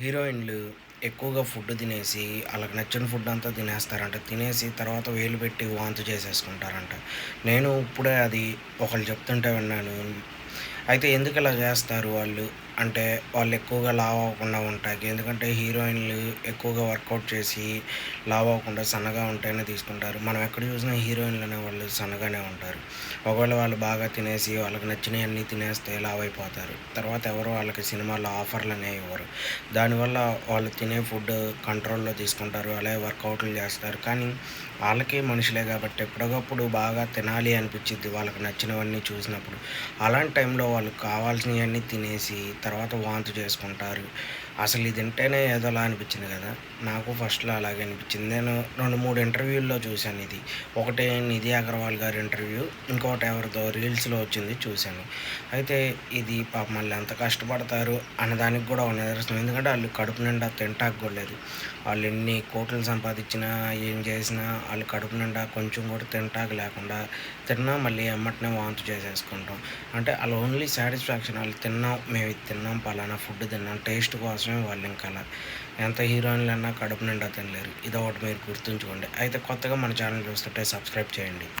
హీరోయిన్లు ఎక్కువగా ఫుడ్ తినేసి వాళ్ళకి నచ్చిన ఫుడ్ అంతా తినేస్తారంట. తినేసి తర్వాత వేలు పెట్టి వాంతి చేసేసుకుంటారంట. నేను ఇప్పుడే అది ఒకళ్ళు చెప్తుంటే విన్నాను. అయితే ఎందుకు ఇలా చేస్తారు వాళ్ళు? అంటే వాళ్ళు ఎక్కువగా లావు అవ్వకుండా ఉంటాయి. ఎందుకంటే హీరోయిన్లు ఎక్కువగా వర్కౌట్ చేసి లావ్ అవ్వకుండా సన్నగా ఉంటేనే తీసుకుంటారు. మనం ఎక్కడ చూసినా హీరోయిన్లు అనే వాళ్ళు సన్నగానే ఉంటారు. ఒకవేళ వాళ్ళు బాగా తినేసి వాళ్ళకి నచ్చినవి అన్నీ తినేస్తే లావ్ అయిపోతారు తర్వాత ఎవరు వాళ్ళకి సినిమాలో ఆఫర్లు అనేవి ఇవ్వరు. దానివల్ల వాళ్ళు తినే ఫుడ్ కంట్రోల్లో తీసుకుంటారు అలాగే వర్కౌట్లు చేస్తారు. కానీ వాళ్ళకి మనుషులే కాబట్టి ఎప్పటికప్పుడు బాగా తినాలి అనిపించింది వాళ్ళకి నచ్చినవన్నీ చూసినప్పుడు. అలాంటి టైంలో వాళ్ళు కావాల్సినవన్నీ తినేసి తర్వాత వాంతి చేసుకుంటారు. అసలు ఇది తింటేనే ఏదోలా అనిపించింది కదా. నాకు ఫస్ట్లో అలాగే అనిపించింది. నేను రెండు మూడు ఇంటర్వ్యూల్లో చూశాను ఇది. ఒకటి నిధి అగర్వాల్ గారి ఇంటర్వ్యూ ఇంకోటి ఎవరిదో రీల్స్లో వచ్చింది చూశాను. అయితే ఇది పాప మళ్ళీ ఎంత కష్టపడతారు అన్నదానికి కూడా ఒక నిదర్శనం. ఎందుకంటే వాళ్ళు కడుపు నిండా తింటాకు కూడా లేదు. వాళ్ళు ఎన్ని కోట్లు సంపాదించినా ఏం చేసినా వాళ్ళు కడుపు నిండా కొంచెం కూడా తింటాకు లేకుండా తిన్నా మళ్ళీ అమ్మటినే వాంతు చేసేసుకుంటాం. అంటే వాళ్ళు ఓన్లీ సాటిస్ఫాక్షన్ వాళ్ళు తిన్నాం మేము ఇది తిన్నాం పలానా ఫుడ్ తిన్నాం టేస్ట్ కోసమే వాళ్ళు ఇంకా ఎంత హీరోయిన్లు అన్నా కడుపు నిండా తినలేరు. ఇది ఒకటి మీరు గుర్తుంచుకోండి. అయితే కొత్తగా మన ఛానల్ చూస్తుంటే సబ్స్క్రైబ్ చేయండి.